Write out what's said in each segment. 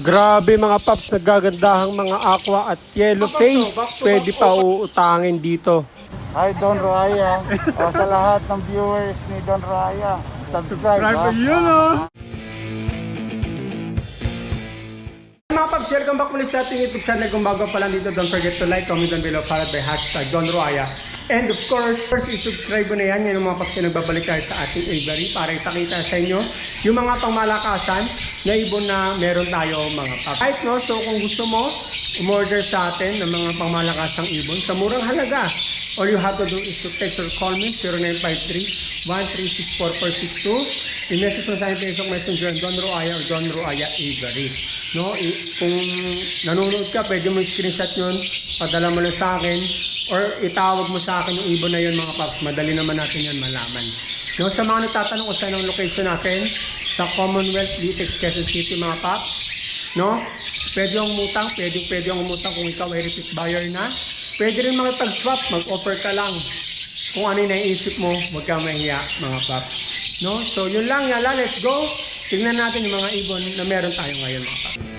Grabe mga paps, nagagandahang mga aqua at yellow face. Pwede pa uutangin dito. Hi Don Raya. o, sa lahat ng viewers ni Don Raya, subscribe. ha? yun oh. Mga paps, welcome back muli sa ating YouTube channel. Kung bago pa lang dito, don't forget to like, comment down below, followed by hashtag Don Roaya. And of course, first i-subscribe mo na yan. Yan mga paps na nagbabalik tayo sa ating Avery para ipakita sa inyo yung mga pangmalakasan na ibon na meron tayo mga paps. Right, no? So kung gusto mo, umorder sa atin ng mga pangmalakasang ibon sa murang halaga. All you have to do is to text or call me 0953-1364462. I-message mo sa akin Facebook Messenger Don Roaya or Don Roaya Avery. No, i- kung nanonood ka, pwede mo screenshot yun, padala mo lang sa akin, or itawag mo sa akin yung ibon na yun mga paps. Madali naman natin yan malaman. No, sa mga nagtatanong kung saan ang location natin, sa Commonwealth, Litex, Quezon City mga paps. No? Pwede yung umutang, pwede, pwede yung umutang kung ikaw ay repeat buyer na. Pwede rin makipag-swap, mag-offer ka lang. Kung ano yung naiisip mo, huwag kang mahiya mga paps. No? So yun lang, yala, let's go. Tingnan natin yung mga ibon na meron tayo ngayon mga paps.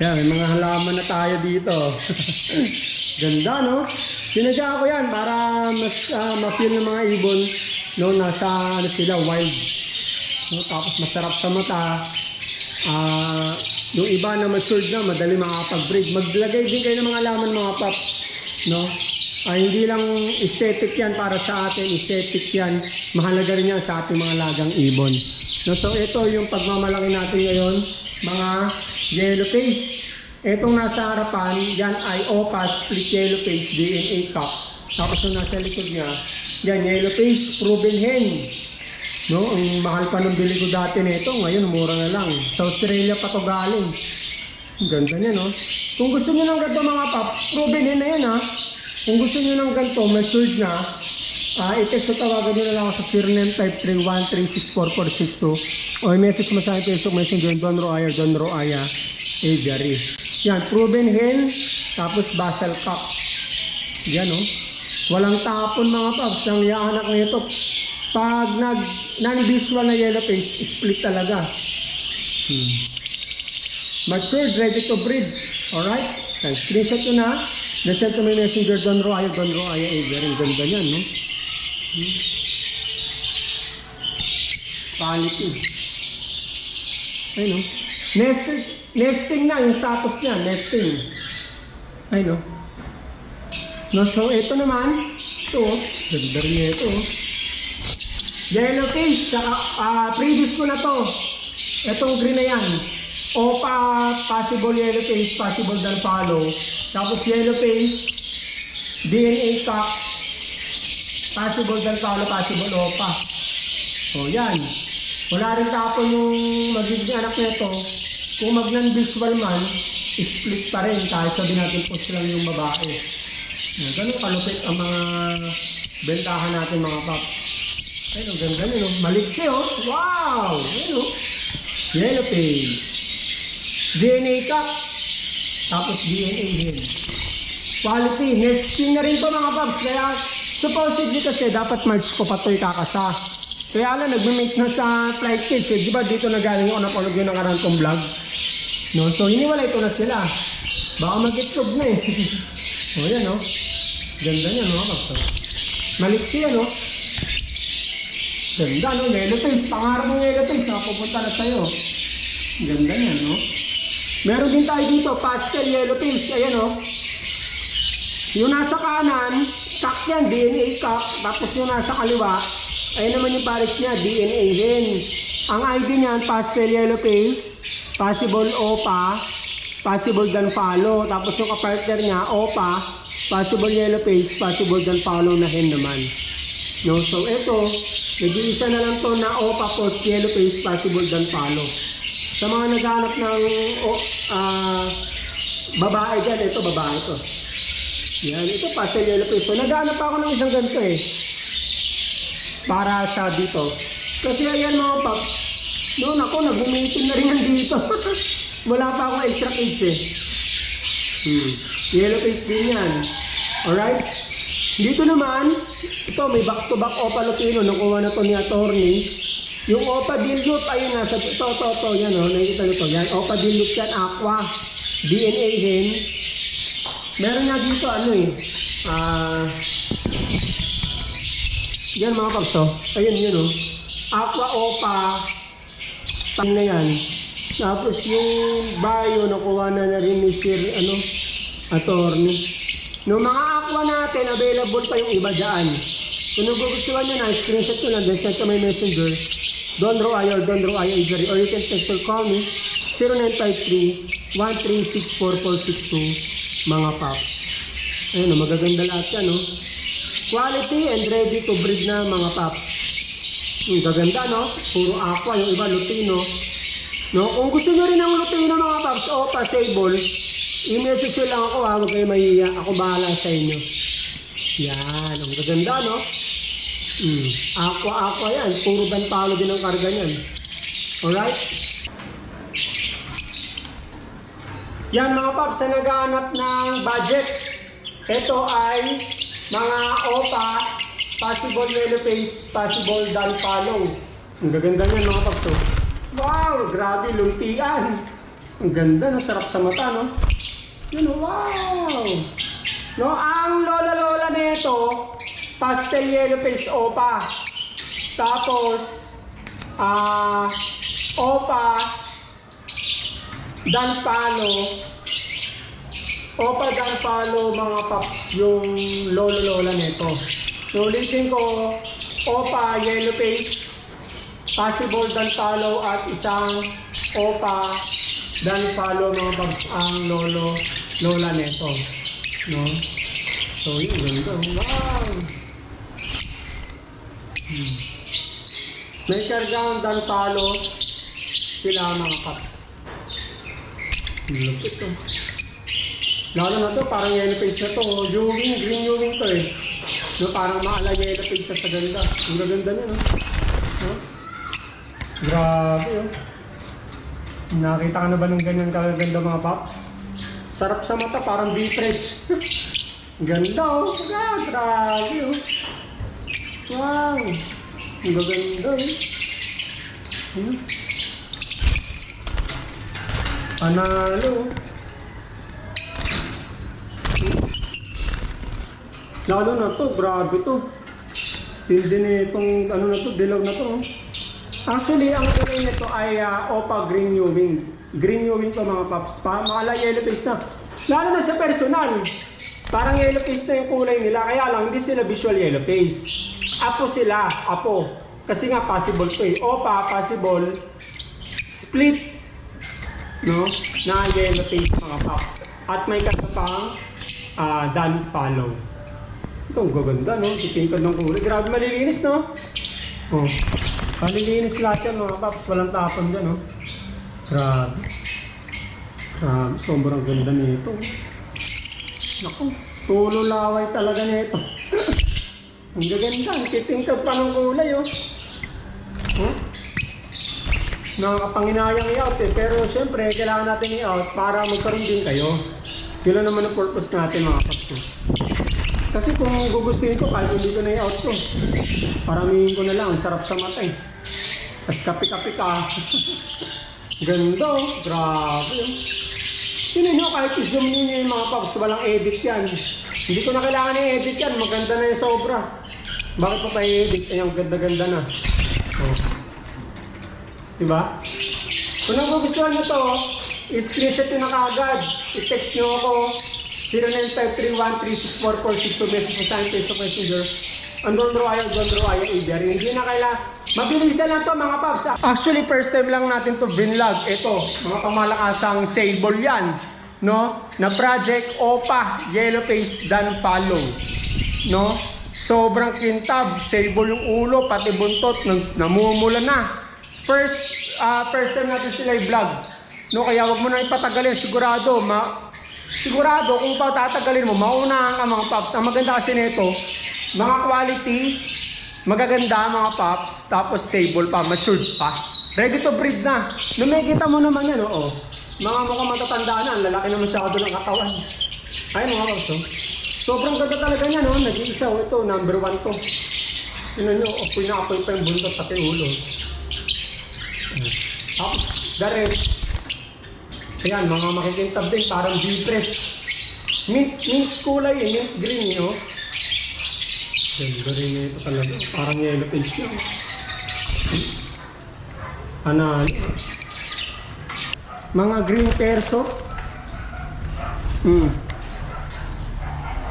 Yan, may mga halaman na tayo dito. Ganda, no? Sinadya ko yan para mas ah, ma-feel ng mga ibon no, nasa ano sila, wild. No, tapos masarap sa mata. Ah, yung iba na matured na, madali makakapag-breed. Maglagay din kayo ng mga laman mga pop. No? Ah, hindi lang aesthetic yan para sa atin, aesthetic yan. Mahalaga rin yan sa ating mga lagang ibon. No, so ito yung pagmamalaki natin ngayon, mga yellow face. Itong nasa harapan, yan ay OPA split yellow face DNA cup. Tapos yung nasa likod niya, yan yellow face proven hen. No, ang mahal pa ng bili ko dati nito, ngayon mura na lang. Sa Australia pa to galing. Ang ganda niya, no? Kung gusto niyo ng ganito mga pap, proven hen na yan, ha? Kung gusto niyo ng ganito, matured na, ah i-text o tawagan niyo na lang ako sa 0953136442 o i-message mo sa akin Facebook Messenger, Don Roaya, Don Roaya, Aviary. Yan, proven hen, tapos basal cup. Yan, no? Walang tapon mga paps. Ang yaanak nito, pag nag non-visual na yellow face, split talaga. Hmm. Matured, ready to breed. Alright? Then, screenshot ko na. Then send to my messenger, Don Roaya, Don Roaya, eh, very ganda niyan, no? Hmm. Quality. Ay, no? Nesting, nesting na, yung status niya, nesting. Ay, no? No, so ito naman, ito, oh. ganda rin ito. oh. Yellow case, tsaka ah, previous ko na to. Itong green na yan. Opa, possible yellow face, possible follow. Tapos yellow face, DNA cup, possible follow, possible opa. O yan. Wala rin tapon yung magiging anak nito. Kung mag non-visual man, split pa rin kahit sabi natin push lang yung babae. Ganun kalupit ang mga bentahan natin mga pap. Ayun, ganda nyo. Maliksi oh. Wow! Ayun oh. Yellow page. DNA cup. Tapos DNA hen. Quality. Nesting na rin to mga paps. Kaya supposedly kasi dapat March ko pa ito ikakasa. Kaya lang, nagme-make na sa flight cage. Eh, di dito na galing ako napanood yun ng vlog? No? So, hiniwalay ko na sila. Baka mag-itlog na eh. o yan oh. Ganda niya no, paps. Maliksi yan oh. Ganda no, yellow face. Pangarap ng yellow face, napupunta na sa'yo. Ganda niya, no? Meron din tayo dito, pastel yellow face. Ayan, no? Yung nasa kanan, cup yan, DNA cup. Tapos yung nasa kaliwa, ayan naman yung pares niya, DNA hen. Ang ID niyan, pastel yellow face, possible OPA, possible dan follow. Tapos yung kapartner niya, OPA, possible yellow face, possible dan follow na hen naman. No, so ito, nag-iisa na lang to na OPA post yellow face possible dan follow. Sa mga naghanap ng oh, ah, babae dyan, ito babae to. Yan, ito pastel yellow face. So, naghanap ako ng isang ganito eh. Para sa dito. Kasi ayan mga paps, noon ako, nag-umitin na rin yan dito. Wala pa akong extra cage eh. Hmm. Yellow face din yan. Alright? Dito naman, ito may back-to-back Opa Lupino. Nakuha na to ni attorney. Yung Opa Dilute, ayun na, sa to, to, to, yan o, nakikita nyo to, yan, Opa Dilute yan, Aqua, DNA hen. Meron nga dito, ano eh, ah, yan mga paps, oh. ayun yun o, Aqua Opa, tang na yan. Tapos yung bio, nakuha na na rin ni Sir, ano, attorney. No mga aqua natin, available pa yung iba dyan. Kung nagugustuhan nyo na, screenshot ko lang, then send to my messenger. Don Roayo or Don Roayo Igari. Or you can text or call me 0953-136-4462 mga paps. Ayun, magaganda lahat yan, no? Quality and ready to breed na mga paps. Ang gaganda, no? Puro aqua, yung iba lutino. No, kung gusto nyo rin ng lutino mga paps o pasable, i-message nyo lang ako ha, huwag kayo mahiya. Ako bahala sa inyo. Yan, ang gaganda, no? Mm. Aqua, aqua yan. Puro bantalo din ang karga niyan. Alright? Yan mga paps, sa naghahanap ng budget, ito ay mga OPA, possible yellow face, possible down follow. Ang gaganda niyan mga paps. Oh. Wow, grabe, lumpian. Ang ganda, no? sarap sa mata, no? Yun, wow! No, ang lola-lola nito, pastel yellow face opa. Tapos, ah, opa, dan palo, opa dan palo mga paps yung lolo-lola nito. So, ulitin ko, opa yellow face, possible dan palo at isang opa dan palo mga paps ang lolo lola nito. No? So, yun, ganda. Wow! Hmm. May kargang dan palo sila mga paps. Lupit to. Lalo na to, parang yellow page na to. Ewing, green ewing to eh. No, parang maala yellow page na sa ganda. Ang gaganda niya, no? no? Grabe, oh. Nakita ka na ba ng ganyan kaganda mga paps? Sarap sa mata, parang deep fresh. Ganda, oh. Grabe, oh. Wow. Ang gaganda, oh. Hmm. Panalo. Lalo na to, grabe to. Tindi na itong ano na to, dilaw na to. oh. Actually, ang kulay nito ay ah, Opa Green New Wing. Green New Wing to mga paps. Pa, makala yellow face na. Lalo na sa personal. Parang yellow face na yung kulay nila. Kaya lang, hindi sila visual yellow face. Apo sila, apo. Kasi nga possible to eh. Opa, possible. Split no? Na yellow face mga paps. At may kasapang ah dan follow. Ito, gaganda, no? Titingkad ng kulay. Grabe, malilinis, no? Oh. Malilinis lahat yan, mga paps. Walang tapon dyan, no? Grabe. Grabe, sobrang ganda nito. Naku, tulo laway talaga nito. ang gaganda, ang titingkad pa ng kulay, oh. Huh? Nakakapanginayang i-out eh. Pero syempre, kailangan natin i-out para magkaroon din kayo. Yun lang naman ang purpose natin mga kapso. Kasi kung gugustuhin ko, kahit hindi ko na i-out ko. Paramihin ko na lang, ang sarap sa mata eh. Tapos kapi-kapi ka. Ganda oh, grabe oh. Yun nyo, kahit i-zoom ninyo yung mga paps, walang edit yan. Hindi ko na kailangan i-edit yan, maganda na yung sobra. Bakit pa pa i-edit? Ay, ang ganda-ganda na. Oh. Diba? Kung nagugustuhan nyo to, i-screenshot nyo na kaagad. I-text nyo ako 0953-136-4462 message mo sa akin Facebook Messenger. Andon Roayo, Don Roayo, Ibiari. Hindi na kaila. Mabilisan lang to mga paps. Actually, first time lang natin to binlog. Ito, mga pamalakasang sable yan. No? Na project OPA, Yellow Face, Dan Follow. No? Sobrang kintab, sable yung ulo, pati buntot, namumula na. First, ah, first time natin sila i-vlog. No, kaya wag mo na ipatagalin, sigurado, ma sigurado kung patatagalin mo, maunahan ka mga paps. Ang maganda kasi nito, mga quality, magaganda mga paps, tapos sable pa, matured pa. Ready to breed na. No, may kita mo naman yan, oo. Mga mukhang matatanda na, ang lalaki naman siya ng katawan. Ay, mga paps, oh. Sobrang ganda talaga niya, no? Nag-iisa, oh, ito, number one to. Tingnan nyo, apoy na pa yung buntot sa ulo. Tapos, the rest, ayan, mga makikintab din, parang depress. Mint, mint kulay, eh, mint green, eh, oh. Ganda rin ito talaga. Parang yellow page lang. Ano? Mga green perso. Hmm.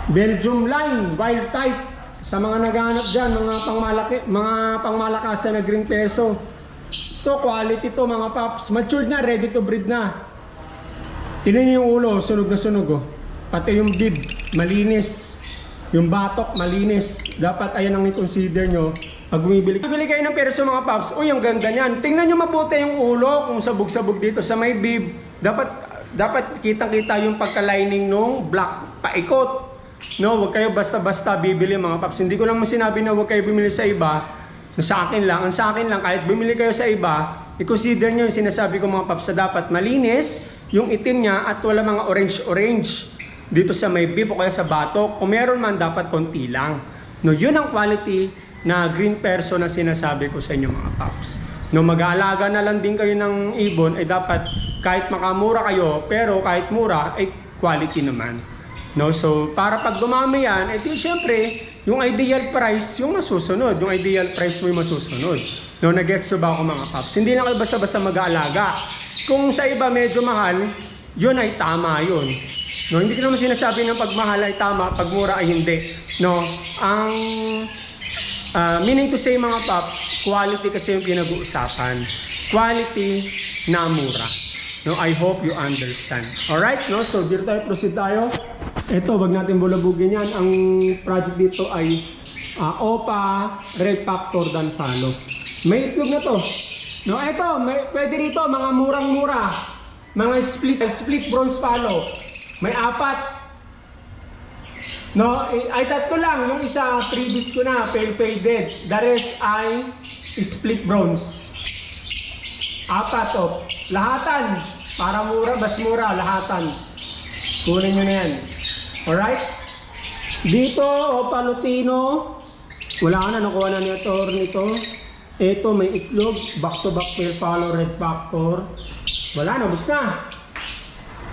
Belgium line, wild type. Sa mga naghahanap dyan, mga pangmalaki, mga pangmalakasan na green perso. To quality to mga paps. Matured na, ready to breed na. Tignan niyo yung ulo, sunog na sunog oh. Pati yung bib, malinis. Yung batok, malinis. Dapat ayan ang i-consider nyo pag bumibili. Bumili kayo ng perso mga paps, uy, ang ganda niyan. Tingnan nyo mabuti yung ulo, kung sabog-sabog dito sa may bib. Dapat, dapat kitang-kita yung pagka-lining nung black paikot. No, wag kayo basta-basta bibili mga paps. Hindi ko lang sinabi na wag kayo bumili sa iba. Sa akin lang, ang sa akin lang, kahit bumili kayo sa iba, i-consider nyo yung sinasabi ko mga paps na dapat malinis, yung itim niya at wala mga orange-orange dito sa may bib o kaya sa batok. Kung meron man, dapat konti lang. No, yun ang quality na green person na sinasabi ko sa inyo mga paps. No, mag-aalaga na lang din kayo ng ibon, ay dapat kahit makamura kayo, pero kahit mura, ay quality naman. No, so para pag dumami yan, eh di syempre, yung ideal price, yung masusunod. Yung ideal price mo yung masusunod. No, nag-gets ba ako mga paps? Hindi lang kayo basta-basta mag-aalaga. Kung sa iba medyo mahal, yun ay tama yun. No, hindi ko naman sinasabi ng pagmahal ay tama, pag mura ay hindi. No, ang ah, meaning to say mga paps, quality kasi yung pinag-uusapan. Quality na mura. No, I hope you understand. Alright, no? So, dito tayo, proceed tayo. Ito, wag natin bulabugin yan. Ang project dito ay ah, OPA Red Factor Dan Follow. May itlog na to. No, ito, may, pwede rito, mga murang-mura. Mga split, split bronze follow. May apat. No, eh, ay tatlo lang. Yung isa, previous ko na, pale faded. The rest ay split bronze. Apat oh. Lahatan. Para mura, bas mura, lahatan. Kunin nyo na yan. Alright? Dito, o palutino. Wala ka na, nakuha na ni Ator nito. Ito, may itlog. Back to back pair follow, red factor. Wala na, bus na.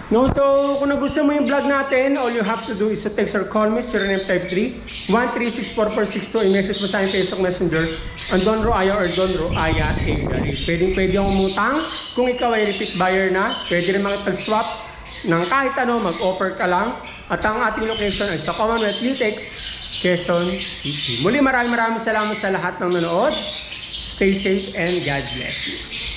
No, so kung nagustuhan mo yung vlog natin, all you have to do is to text or call me 0953 1364462 i-message mo sa aking Facebook Messenger ang Don Roaya or Don Roaya Agari. Pwedeng pwede akong umutang kung ikaw ay repeat buyer na. Pwede rin makipag-swap ng kahit ano, mag-offer ka lang. At ang ating location ay sa Commonwealth Litex, Quezon City. Muli maraming maraming salamat sa lahat ng nanood. Stay safe and God bless you.